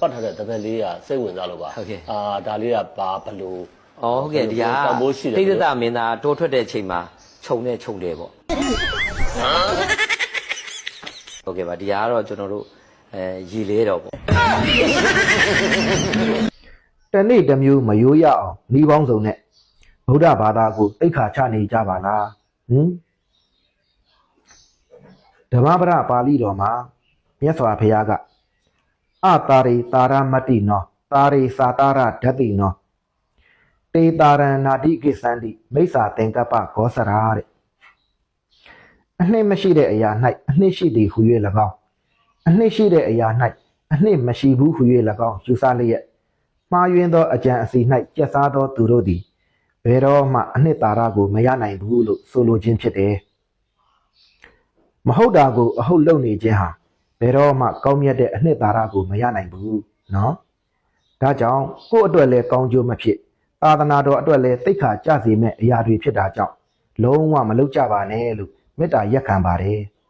ပတ်ထားတဲ့တပည့်လေးကစိတ်ဝင်စားလို့ပါဟုတ်ကဲ့အာဒါလေးကဘာဘလို့ဩဟုတ်ကဲ့ဒီဟာတန်ဖိုးရှိတယ်တိဒ္ဒမင်းသားတိုးထွက်တဲ့အချိန်မှာခြုံနဲ့ခြုံတယ်ပေါ့ဟုတ်ကဲ့ပါဒီဟာကတော့ကျွန်တော်တို့အဲရည်လဲတော့ပေါ့တနေ့တစ်မျိုးမယိုးရအောင်ဤပေါင်းစုံနဲ့ဗုဒ္ဓဘာသာကိုသိက္ခာချနေကြပါလားဟင်ဓမ္မပဒပါဠိတော်မှာမြတ်စွာဘုရားက အတာရိတာရမတ္တိနောတာရိစာတာရဓတ္တိနောတေတာရဏနာတိကိသန္တိမိစ္ဆာသင်္ကပ္ပဂောစရာတဲ့အနှစ်မရှိတဲ့အရာ၌အနှစ်ရှိသည်ဟူ၍၎င်းအနှစ်ရှိတဲ့အရာ၌အနှစ်မရှိဘူးဟူ၍၎င်းယူဆလျက်မှားယွင်းသောအကြံအစီ၌ကျက်စားသောသူတို့သည်ဘယ်တော့မှအနှစ်သာရကိုမရနိုင်ဘူးလို့ဆိုလိုခြင်းဖြစ်တယ်။မဟုတ်တာကိုအဟုတ်လုပ်နေခြင်းဟာ ဘယ်တော့မှကောင်းမြတ်တဲ့အနှစ်သာရကိုမရနိုင်ဘူးနော်။ဒါကြောင့်ကိုယ့်အတွက်လည်းကောင်းကျိုးမဖြစ်သာသနာတော်အတွက်လည်းသိက္ခာကျစေမဲ့အရာတွေဖြစ်တာကြောင့်လုံးဝမလုပ်ကြပါနဲ့လို့မေတ္တာရက်ခံပါတယ်။